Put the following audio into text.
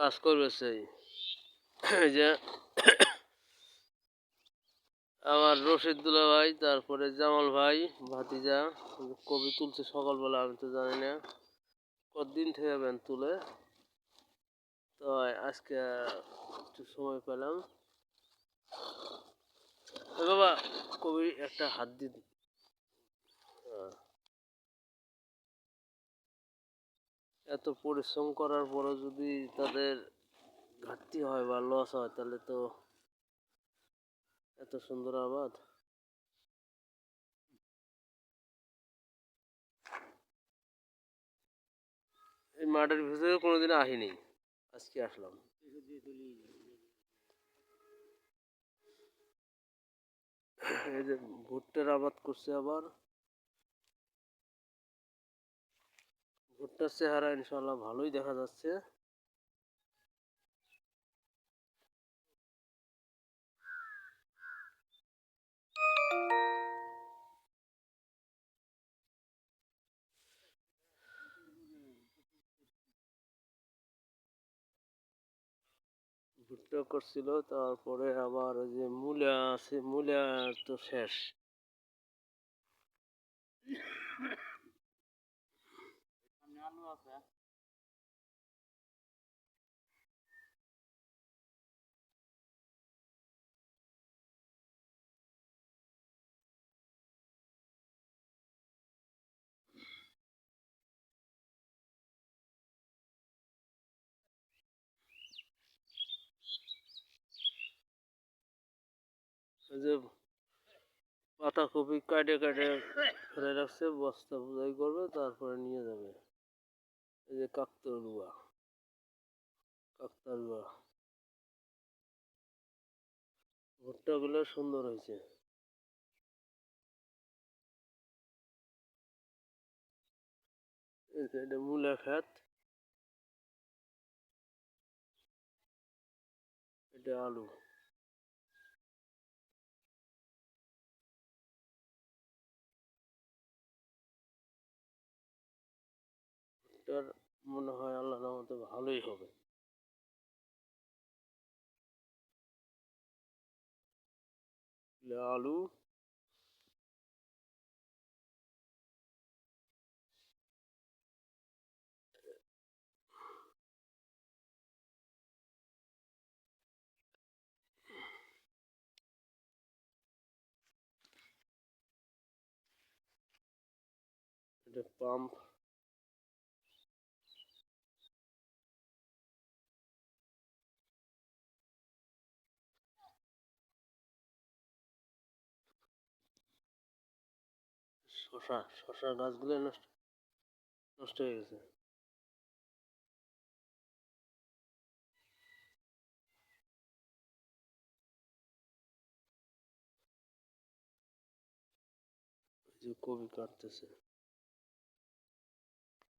কাজ করবে সেই। যে আমার রশিদুল্লাহ ভাই, তারপরে জামাল ভাই, ভাতিজা, কবি তুলছে সকালবেলা, আমি তো জানি না। কতদিন থেকে ব্যান তুলে? তো আজকে একটু সময় পেলাম। বাবা, কবি একটা হাত দিন হ্যাঁ। এত পরিশ্রম করার পরও যদি তাদের ঘাটতি হয় বা লস হয়, তাহলে তো এত সুন্দর আবাদ। এই মাঠের ভিতরে কোনোদিন আহিনি আজকে আসলাম। এই যে ভুট্টার আবাদ করছে আবার। ভুট্টার চেহারা ইনশাল্লাহ ভালোই দেখা যাচ্ছে। ভুট্টা করছিল, তারপরে আবার যে মূলা আছে, মূলা তো শেষ। আছে। যে পাতাকপি কাটে কাটে ফেলে রাখছে বস্তা বোঝাই করবে তারপরে নিয়ে কাকতারুয়া কাকতারুয়া ভুট্টাগুলো সুন্দর হয়েছে। মূলা খাত এটা আলু। ভুট্টার মনে হয় আল্লাহ রহমতে ভালোই হবে। আলু এটা পাম্প। শশা শশা গাছগুলো নষ্ট নষ্ট হয়ে গেছে। কবি কাটতেছে।